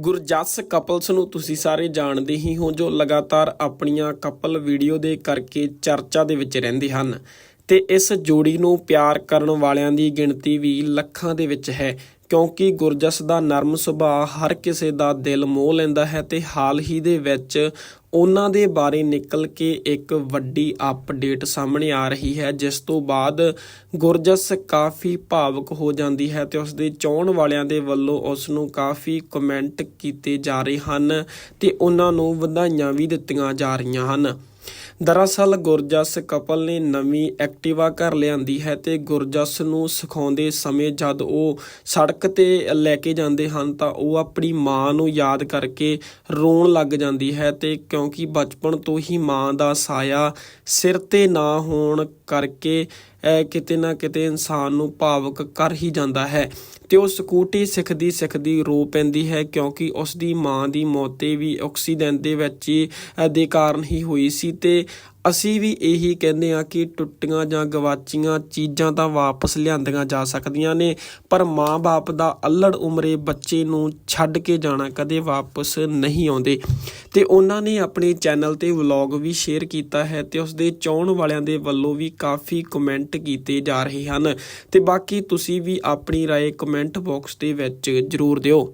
Gurjas couples ਨੂੰ ਤੁਸੀਂ ਸਾਰੇ ਜਾਣਦੇ ਹੀ ਹੋ ਜੋ ਲਗਾਤਾਰ ਆਪਣੀਆਂ ਕਪਲ ਵੀਡੀਓ ਦੇ ਕਰਕੇ ਚਰਚਾ ਦੇ ਵਿੱਚ ਰਹਿੰਦੇ ਹਨ। ਤੇ ਇਸ ਜੋੜੀ ਨੂੰ ਪਿਆਰ ਕਰਨ ਵਾਲਿਆਂ ਦੀ ਗਿਣਤੀ ਵੀ ਲੱਖਾਂ ਦੇ ਵਿੱਚ ਹੈ, ਕਿਉਂਕਿ ਗੁਰਜਸ ਦਾ ਨਰਮ ਸੁਭਾਅ ਹਰ ਕਿਸੇ ਦਾ ਦਿਲ ਮੋਹ ਲੈਂਦਾ ਹੈ ਤੇ ਹਾਲ ਹੀ ਦੇ ਵਿੱਚ ਉਹਨਾਂ ਦੇ ਬਾਰੇ ਨਿਕਲ ਕੇ ਇੱਕ ਵੱਡੀ ਅਪਡੇਟ ਸਾਹਮਣੇ ਆ ਰਹੀ ਹੈ, ਜਿਸ ਤੋਂ ਬਾਅਦ ਗੁਰਜਸ ਕਾਫੀ ਭਾਵਕ ਹੋ ਜਾਂਦੀ ਹੈ ਤੇ ਉਸ ਦੇ ਚਾਹਣ ਵਾਲਿਆਂ ਦੇ ਵੱਲੋਂ ਉਸ ਨੂੰ ਕਾਫੀ ਕਮੈਂਟ ਕੀਤੇ ਜਾ ਰਹੇ ਹਨ ਤੇ ਉਹਨਾਂ ਨੂੰ ਵਧਾਈਆਂ ਵੀ ਦਿੱਤੀਆਂ ਜਾ ਰਹੀਆਂ ਹਨ। ਦਰਅਸਲ ਗੁਰਜਸ ਕਪਲ ਨੇ ਨਵੀਂ ਐਕਟਿਵਾ ਘਰ ਲਿਆਂਦੀ ਹੈ ਤੇ ਗੁਰਜਸ ਨੂੰ ਸਿਖਾਉਂਦੇ ਸਮੇਂ ਜਦ ਉਹ ਸੜਕ ਤੇ ਲੈ ਕੇ ਜਾਂਦੇ ਹਨ ਤਾਂ ਉਹ ਆਪਣੀ ਮਾਂ ਨੂੰ ਯਾਦ ਕਰਕੇ ਰੋਣ ਲੱਗ ਜਾਂਦੀ ਹੈ ਤੇ ਕਿਉਂਕਿ ਬਚਪਨ ਤੋਂ ਹੀ ਮਾਂ ਦਾ ਸਾਇਆ ਸਿਰ ਤੇ ਨਾ ਹੋਣ ਕਰਕੇ ਕਿਤੇ ਨਾ ਕਿਤੇ ਇਨਸਾਨ ਨੂੰ ਭਾਵੁਕ ਕਰ ਹੀ ਜਾਂਦਾ ਹੈ ਤੇ ਉਹ ਸਕੂਟੀ ਸਿੱਖਦੀ ਸਿੱਖਦੀ ਰੋ ਪੈਂਦੀ ਹੈ ਕਿਉਂਕਿ ਉਸ ਦੀ ਮਾਂ ਦੀ ਮੌਤ ਵੀ ਆਕਸੀਡੈਂਟ ਦੇ ਵਿੱਚ ਦੇ ਕਾਰਨ ਹੀ ਹੋਈ ਸੀ ਤੇ ਅਸੀਂ ਵੀ ਇਹੀ ਕਹਿੰਦੇ ਆ ਕਿ ਟੁੱਟੀਆਂ ਜਾਂ ਗਵਾਚੀਆਂ ਚੀਜ਼ਾਂ ਤਾਂ ਵਾਪਸ ਲਿਆਂਦੀਆਂ ਜਾ ਸਕਦੀਆਂ ਨੇ ਪਰ ਮਾਂ-ਬਾਪ ਦਾ ਅਲੜ ਉਮਰੇ ਬੱਚੇ ਨੂੰ ਛੱਡ ਕੇ ਜਾਣਾ ਕਦੇ ਵਾਪਸ ਨਹੀਂ ਆਉਂਦੇ ਤੇ ਉਹਨਾਂ ਨੇ ਆਪਣੇ ਚੈਨਲ ਤੇ ਵਲੌਗ ਵੀ ਸ਼ੇਅਰ ਕੀਤਾ ਹੈ ਤੇ ਉਸ ਦੇ ਚਾਹਣ ਵਾਲਿਆਂ ਦੇ ਵੱਲੋਂ ਵੀ ਕਾਫੀ ਕਮੈਂਟ ਕੀਤੇ ਜਾ ਰਹੇ ਹਨ ਤੇ ਬਾਕੀ ਤੁਸੀਂ ਵੀ ਆਪਣੀ رائے ਕਮੈਂਟ ਬਾਕਸ ਦੇ ਵਿੱਚ ਜਰੂਰ ਦਿਓ